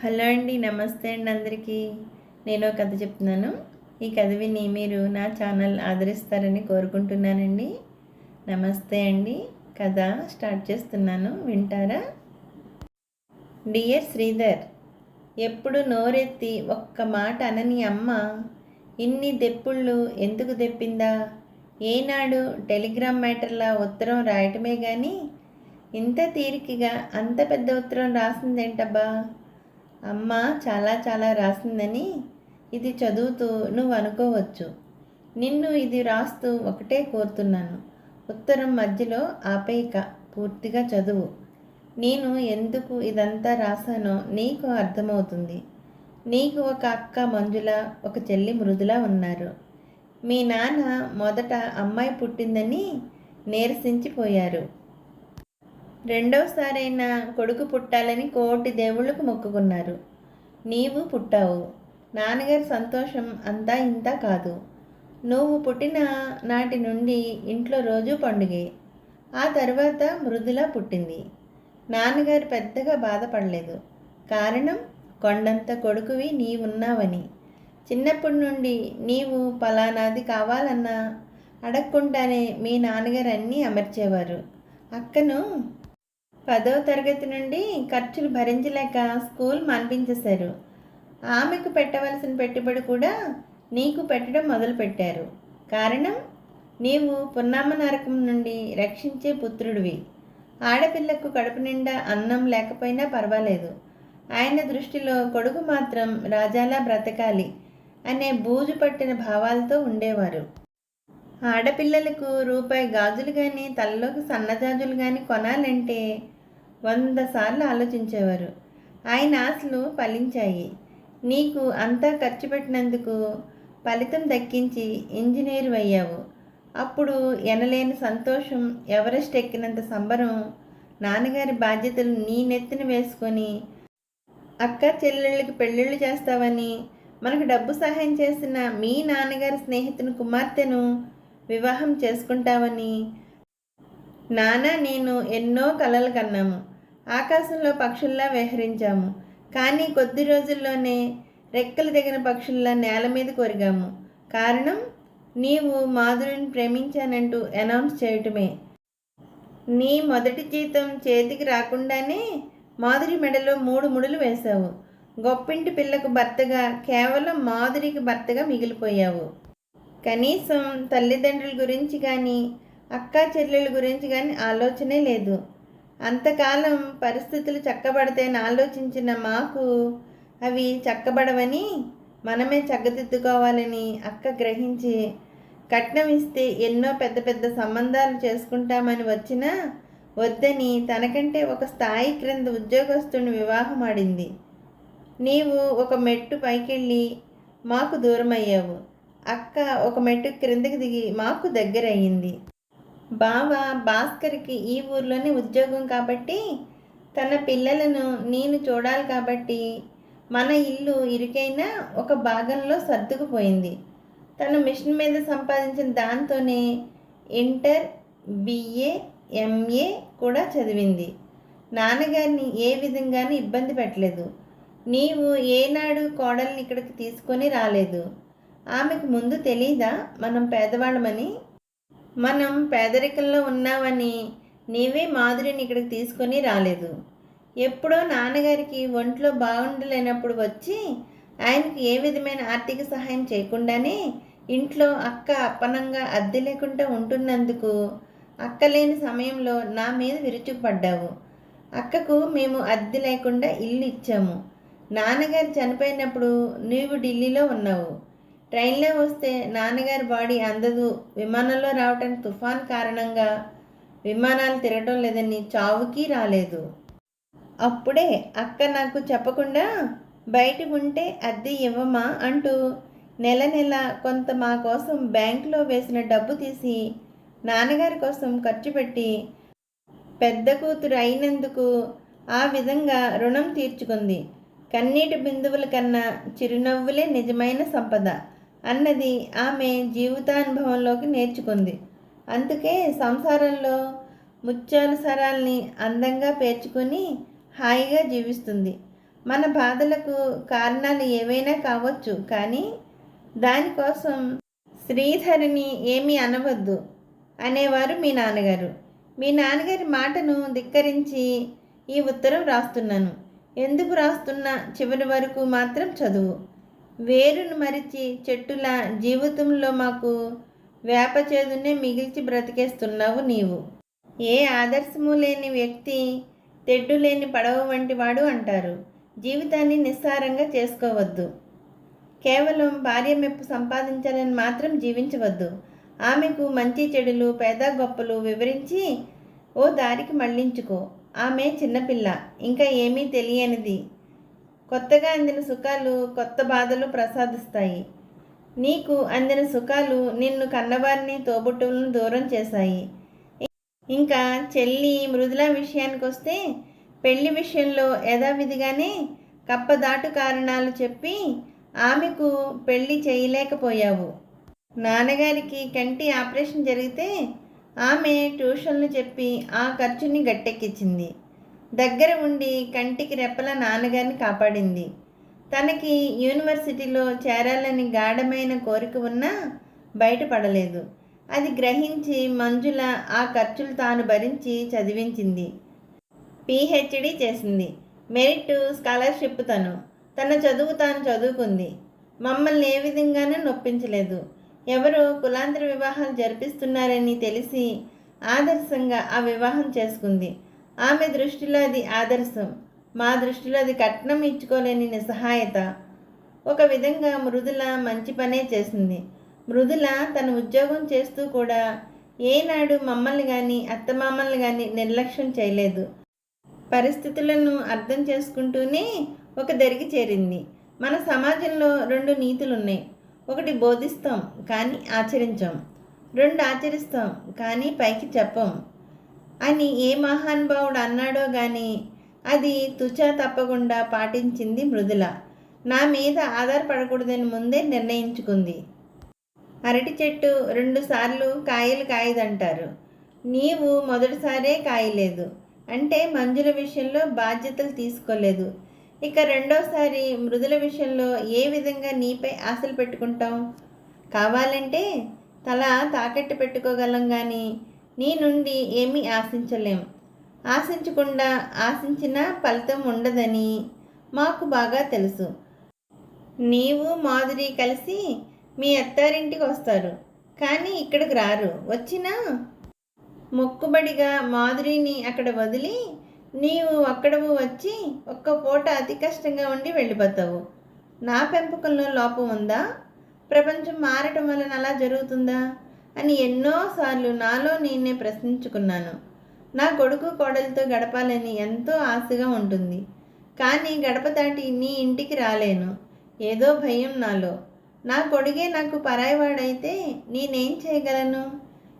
Hello అండి నమస్తే అండి అందరికీ. నేను ఒక కథ చెప్తున్నాను. ఈ కథ విని మీరు నా ఛానల్ ఆదరిస్తారని కోరుకుంటున్నానండి. నమస్తే అండి కథ స్టార్ట్ చేస్తున్నాను. వింటారా? డియర్ శ్రీధర్ ఎప్పుడు నోరెత్తి ఒక్క మాట అనని అమ్మ ఇన్ని దెప్పుళ్ళు ఎందుకు దెప్పిందా? ఏనాడు టెలిగ్రామ్ మ్యాటర్లా ఉత్తరం రాయటమే కానీ ఇంత తీరికగా అంత పెద్ద ఉత్తరం రాసిందేంటబ్బా? అమ్మ చాలా చాలా రాసిందని. ఇది చదువుతూ నువ్వు అనుకోవచ్చు. నిన్ను ఇది రాస్తూ ఒకటే కోరుతున్నాను. ఉత్తరం మధ్యలో ఆపేయక పూర్తిగా చదువు. నేను ఎందుకు ఇదంతా రాశానో నీకు అర్థమవుతుంది. నీకు ఒక అక్క మంజుల ఒక చెల్లి మృదుల ఉన్నారు. మీ నాన్న మొదట అమ్మాయి పుట్టిందని నీరసించిపోయారు. రెండవసారైనా కొడుకు పుట్టాలని కోటి దేవుళ్ళకు మొక్కుకున్నారు. నీవు పుట్టావు. నాన్నగారి సంతోషం అంతా ఇంత కాదు. నువ్వు పుట్టిన నాటి నుండి ఇంట్లో రోజు పండుగే. ఆ తర్వాత మృదుల పుట్టింది. నాన్నగారు పెద్దగా బాధపడలేదు. కారణం కొండంత కొడుకువి నీవున్నావని. చిన్నప్పటి నుండి నీవు పలానాది కావాలన్నా అడగకుండానే మీ నాన్నగారు అన్నీ అమర్చేవారు. అక్కను పదవ తరగతి నుండి ఖర్చులు భరించలేక స్కూల్ మాన్పించేశారు. ఆమెకు పెట్టవలసిన పెట్టుబడి కూడా నీకు పెట్టడం మొదలుపెట్టారు. కారణం? నీవు పున్నామ నరకం నుండి రక్షించే పుత్రుడివి. ఆడపిల్లకు కడుపు నిండా అన్నం లేకపోయినా పర్వాలేదు. ఆయన దృష్టిలో కొడుకు మాత్రం రాజాలా బ్రతకాలి అనే బూజు పట్టిన భావాలతో ఉండేవారు. ఆడపిల్లలకు రూపాయి గాజులు కానీ తలలోకి సన్నజాజులు కానీ కొనాలంటే వంద సార్లు ఆలోచించేవారు. ఆయన ఆశలు ఫలించాయి. నీకు అంతా ఖర్చు పెట్టినందుకు ఫలితం దక్కించి ఇంజనీర్ అయ్యావు. అప్పుడు ఎనలేని సంతోషం ఎవరెస్ట్ ఎక్కినంత సంబరం నాన్నగారి బాధ్యతలు నీ నెత్తిన వేసుకొని అక్క చెల్లెళ్ళకి పెళ్ళిళ్ళు చేస్తావని మనకు డబ్బు సహాయం చేసిన మీ నాన్నగారి స్నేహితుని కుమార్తెను వివాహం చేసుకుంటావని నాన్న నేను ఎన్నో కలలు కన్నాము. ఆకాశంలో పక్షుల్లా విహరించాము. కానీ కొద్ది రోజుల్లోనే రెక్కలు దిగిన పక్షుల్లా నేల మీద కొరిగాము. కారణం? నీవు మాధురిని ప్రేమించానంటూ అనౌన్స్ చేయటమే. నీ మొదటి జీతం చేతికి రాకుండానే మాధురి మెడలో మూడు ముడులు వేశావు. గొప్పింటి పిల్లకు భర్తగా కేవలం మాధురికి భర్తగా మిగిలిపోయావు. కనీసం తల్లిదండ్రుల గురించి కానీ అక్క చెల్లెల గురించి కానీ ఆలోచనే లేదు. అంతకాలం పరిస్థితులు చక్కబడతాయని ఆలోచించిన మాకు అవి చక్కబడవని మనమే చక్కదిద్దుకోవాలని అక్క గ్రహించి కట్నం ఇస్తే ఎన్నో పెద్ద పెద్ద సంబంధాలు చేసుకుంటామని వచ్చినా వద్దని తనకంటే ఒక స్థాయి క్రింద ఉద్యోగస్తుని వివాహం ఆడింది. నీవు ఒక మెట్టు పైకెళ్ళి మాకు దూరం అయ్యావు అక్క ఒక మెట్టు క్రిందకి దిగి మాకు దగ్గర అయ్యింది బావ భాస్కర్కి ఈ ఊర్లోనే ఉద్యోగం కాబట్టి తన పిల్లలను నేను చూడాలి కాబట్టి మన ఇల్లు ఇరుకైనా ఒక భాగంలో సర్దుకుపోయింది. తను మిషన్ మీద సంపాదించిన దాంతోనే ఇంటర్ బిఏ ఎంఏ కూడా చదివింది. నాన్నగారిని ఏ విధంగానూ ఇబ్బంది పెట్టలేదు. నీవు ఏనాడు కోడల్ని ఇక్కడికి తీసుకొని రాలేదు. ఆమెకు ముందు తెలీదా? మనం పేదవాళ్ళమని మనం పేదరికంలో ఉన్నామని నీవే మాధురిని ఇక్కడికి తీసుకొని రాలేదు. ఎప్పుడో నాన్నగారికి ఒంట్లో బాగుండలేనప్పుడు వచ్చి ఆయనకి ఏ విధమైన ఆర్థిక సహాయం చేయకుండానే ఇంట్లో అక్క అప్పనంగా అద్దె లేకుండా ఉంటున్నందుకు అక్క లేని సమయంలో నా మీద విరుచుకుపడ్డావు. అక్కకు మేము అద్దె లేకుండా ఇల్లు ఇచ్చాము. నాన్నగారు చనిపోయినప్పుడు నీవు ఢిల్లీలో ఉన్నావు. ట్రైన్లో వస్తే నాన్నగారి బాడీ అందదు. విమానంలో రావటానికి తుఫాన్ కారణంగా విమానాలు తిరగటం లేదని చావుకి రాలేదు. అప్పుడే అక్క నాకు చెప్పకుండా బయట ఉంటే అద్దె ఇవ్వమా అంటూ నెల నెల కొంత మా కోసం బ్యాంకులో వేసిన డబ్బు తీసి నాన్నగారి కోసం ఖర్చు పెట్టి పెద్ద కూతురు అయినందుకు ఆ విధంగా రుణం తీర్చుకుంది. కన్నీటి బిందువుల కన్నా చిరునవ్వులే నిజమైన సంపద. అన్నది ఆమె జీవితానుభవంలోకి నేర్చుకుంది. అందుకే సంసారంలో ముత్యానుసరాల్ని అందంగా పేర్చుకొని హాయిగా జీవిస్తుంది. మన బాధలకు కారణాలు ఏవైనా కావచ్చు కానీ దానికోసం శ్రీధరిని ఏమీ అనవద్దు అనేవారు మీ నాన్నగారు. మీ నాన్నగారి మాటను ధిక్కరించి ఈ ఉత్తరం రాస్తున్నాను. ఎందుకు రాస్తున్నా చివరి వరకు మాత్రం చదువు. వేరును మరిచి చెట్టుల జీవితంలో మాకు వేప చేదునే మిగిల్చి బ్రతికేస్తున్నావు నీవు. ఏ ఆదర్శము లేని వ్యక్తి తెడ్డు లేని పడవ వంటి వాడు అంటారు. జీవితాన్ని నిస్సారంగా చేసుకోవద్దు. కేవలం భార్య మెప్పు సంపాదించాలని మాత్రం జీవించవద్దు. ఆమెకు మంచి చెడులు పేద గొప్పలు వివరించి ఓ దారికి మళ్ళించుకో ఆమె చిన్నపిల్ల ఇంకా ఏమీ తెలియనిది. కొత్తగా అందిన సుఖాలు కొత్త బాధలు ప్రసాదిస్తాయి. నీకు అందిన సుఖాలు నిన్ను కన్నవారిని తోబుట్టువులను దూరం చేశాయి. ఇంకా చెల్లి మృదుల విషయానికి వస్తే పెళ్ళి విషయంలో యథావిధిగానే కప్పదాటు కారణాలు చెప్పి ఆమెకు పెళ్ళి చేయలేకపోయావు. నాన్నగారికి కంటి ఆపరేషన్ జరిగితే ఆమె ట్యూషన్లు చెప్పి ఆ ఖర్చుని గట్టెక్కించింది. దగ్గర ఉండి కంటికి రెప్పల నాన్నగారిని కాపాడింది. తనకి యూనివర్సిటీలో చేరాలని గాఢమైన కోరిక ఉన్నా బయటపడలేదు. అది గ్రహించి మంజుల ఆ ఖర్చులు తాను భరించి చదివించింది. పిహెచ్డి చేసింది. మెరిట్ స్కాలర్షిప్ తను. తన చదువు తాను చదువుకుంది. మమ్మల్ని ఏ విధంగానూ నొప్పించలేదు. ఎవరో కులాంతర వివాహాలు జరిపిస్తున్నారని తెలిసి ఆదర్శంగా ఆ వివాహం చేసుకుంది. ఆమె దృష్టిలో అది ఆదర్శం. మా దృష్టిలో అది కట్నం ఇచ్చుకోలేని నిస్సహాయత. ఒక విధంగా మృదుల మంచి పనే చేసింది. మృదుల తన ఉద్యోగం చేస్తూ కూడా ఏనాడు మమ్మల్ని కానీ అత్తమామల్ని కానీ నిర్లక్ష్యం చేయలేదు. పరిస్థితులను అర్థం చేసుకుంటూనే ఒక దరికి చేరింది. మన సమాజంలో రెండు నీతులు ఉన్నాయి ఒకటి బోధిస్తాం కానీ ఆచరించాం. రెండు ఆచరిస్తాం కానీ పైకి చెప్పం. అని ఏ మహానుభావుడు అన్నాడో కానీ అది తుచా తప్పకుండా పాటించింది మృదుల. నా మీద ఆధారపడకూడదని ముందే నిర్ణయించుకుంది. అరటి చెట్టు రెండుసార్లు కాయలు కాయదంటారు. నీవు మొదటిసారే కాయలేదు. అంటే మంజుల విషయంలో బాధ్యతలు తీసుకోలేదు. ఇక రెండోసారి మృదుల విషయంలో ఏ విధంగా నీపై ఆశలు పెట్టుకుంటాం కావాలంటే తల తాకట్టు పెట్టుకోగలం కానీ నీ నుండి ఏమీ ఆశించలేం. ఆశించకుండా ఆశించిన ఫలితం ఉండదని మాకు బాగా తెలుసు. నీవు మాధురి కలిసి మీ అత్తారింటికి వస్తారు. కానీ ఇక్కడికి రారు. వచ్చినా? మొక్కుబడిగా మాధురిని అక్కడ వదిలి నీవు అక్కడవు వచ్చి ఒక్క పూట అతి కష్టంగా ఉండి వెళ్ళిపోతావు. నా పెంపకంలో లోపం ఉందా? ప్రపంచం మారటం వలన అలా జరుగుతుందా? అని ఎన్నోసార్లు నాలో నేనే ప్రశ్నించుకున్నాను. నా కొడుకు కోడలతో గడపాలని ఎంతో ఆశగా ఉంటుంది. కానీ గడప దాటి నీ ఇంటికి రాలేను. ఏదో భయం నాలో. నా కొడుగే నాకు పరాయివాడైతే నేనేం చేయగలను?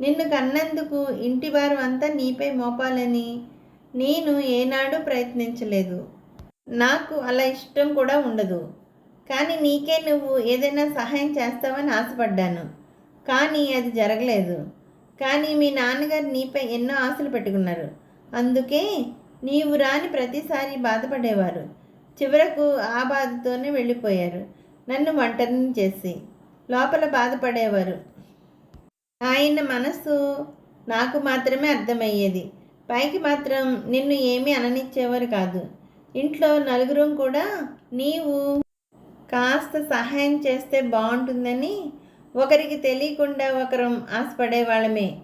నిన్ను కన్నందుకు ఇంటి భారం అంతా నీపై మోపాలని నేను ఏనాడు ప్రయత్నించలేదు. నాకు అలా ఇష్టం కూడా ఉండదు. కానీ నీకే నువ్వు ఏదైనా సహాయం చేస్తావని ఆశపడ్డాను. కానీ అది జరగలేదు. కానీ మీ నాన్నగారు నీపై ఎన్నో ఆశలు పెట్టుకున్నారు. అందుకే నీవు రాని ప్రతిసారి బాధపడేవారు. చివరకు ఆ బాధతోనే వెళ్ళిపోయారు. నన్ను ఒంటరిని చేసి లోపల బాధపడేవారు. ఆయన మనసు నాకు మాత్రమే అర్థమయ్యేది. పైకి మాత్రం నిన్ను ఏమీ అననిచ్చేవారు కాదు. ఇంట్లో నలుగురం కూడా నీవు కాస్త సహాయం చేస్తే బాగుంటుందని ఒకరికి తెలియకుండా ఒకరం ఆశపడేవాళ్ళమే.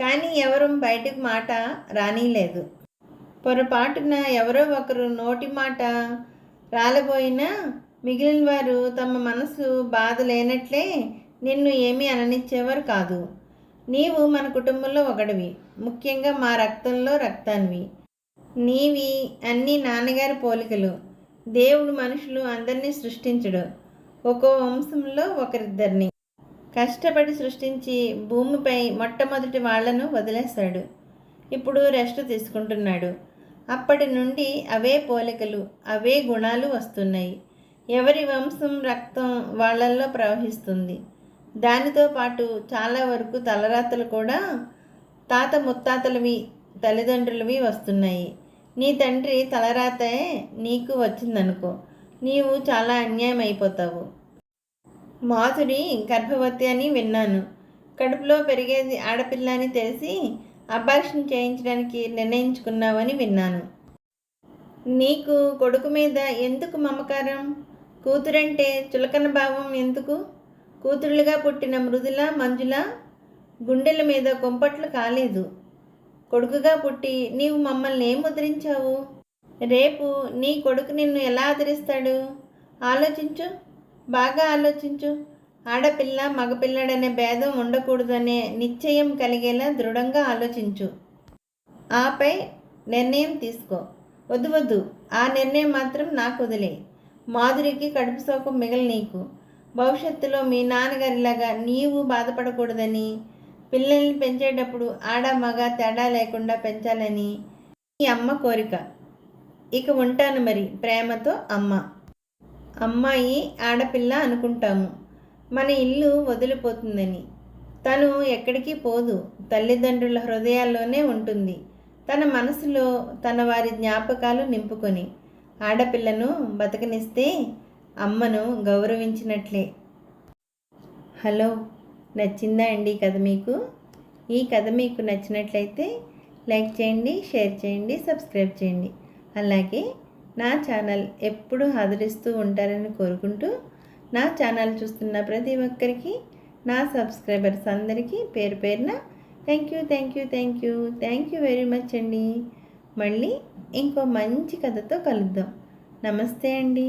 కానీ ఎవరు బయటకు మాట రానిలేదు. పొరపాటున ఎవరో ఒకరు నోటి మాట రాలబోయినా మిగిలిన వారు తమ మనసు బాధ లేనట్లే నిన్ను ఏమీ అననిచ్చేవారు కాదు. నీవు మన కుటుంబంలో ఒకడివి. ముఖ్యంగా మా రక్తంలో రక్తాన్వి. నీవి అన్ని నాన్నగారి పోలికలు. దేవుడు మనుషులు అందరినీ సృష్టించడు. ఒక్కో వంశంలో ఒకరిద్దరిని. కష్టపడి సృష్టించి భూమిపై మొట్టమొదటి వాళ్ళను వదిలేశాడు. ఇప్పుడు రెస్ట్ తీసుకుంటున్నాడు. అప్పటి నుండి అవే పోలికలు అవే గుణాలు వస్తున్నాయి. ఎవరి వంశం రక్తం వాళ్ళల్లో ప్రవహిస్తుంది. దానితో పాటు చాలా వరకు తలరాతలు కూడా తాత ముత్తాతలవి తల్లిదండ్రులవి వస్తున్నాయి. నీ తండ్రి తలరాతే నీకు వచ్చిందనుకో నీవు చాలా అన్యాయం అయిపోతావు మాధురి గర్భవతి అని విన్నాను. కడుపులో పెరిగేది ఆడపిల్ల అని తెలిసి అబార్షన్ చేయించడానికి నిర్ణయించుకున్నావని విన్నాను. నీకు కొడుకు మీద ఎందుకు మమకారం? కూతురంటే చులకన భావం ఎందుకు? కూతురులుగా పుట్టిన మృదుల మంజుల? గుండెల మీద కొంపట్లు కాలేదు. కొడుకుగా పుట్టి నీవు మమ్మల్ని ఏం ముద్రించావు? రేపు నీ కొడుకు నిన్ను ఎలా ఆదరిస్తాడు? ఆలోచించు. బాగా ఆలోచించు. ఆడపిల్ల మగపిల్లడనే భేదం ఉండకూడదనే నిశ్చయం కలిగేలా దృఢంగా ఆలోచించు. ఆపై నిర్ణయం తీసుకో. వద్దు వద్దు. ఆ నిర్ణయం మాత్రం నాకు వదిలే. మాధురికి కడుపు సోకం మిగల నీకు. భవిష్యత్తులో మీ నాన్నగారిలాగా నీవు బాధపడకూడదని పిల్లల్ని పెంచేటప్పుడు ఆడ మగ తేడా లేకుండా పెంచాలని మీ అమ్మ కోరిక. ఇక ఉంటాను మరి ప్రేమతో అమ్మ. అమ్మాయి ఆడపిల్ల అనుకుంటాము. మన ఇల్లు వదిలిపోతుందని. తను ఎక్కడికి పోదు. తల్లిదండ్రుల హృదయాల్లోనే ఉంటుంది. తన మనసులో తన వారి జ్ఞాపకాలు నింపుకొని. ఆడపిల్లను బతకనిస్తే అమ్మను గౌరవించినట్లే. హలో నచ్చిందా అండి కథ మీకు? ఈ కథ మీకు నచ్చినట్లయితే లైక్ చేయండి షేర్ చేయండి సబ్స్క్రైబ్ చేయండి. అలాగే నా ఛానల్ ఎప్పుడు ఆదరిస్తూ ఉంటారని కోరుకుంటూ నా ఛానల్ చూస్తున్న ప్రతి ఒక్కరికి నా సబ్స్క్రైబర్స్ అందరికీ పేరు పేరున thank you thank you thank you thank you very much అండి. మళ్ళీ ఇంకో మంచి కథతో కలుద్దాం. నమస్తే అండి.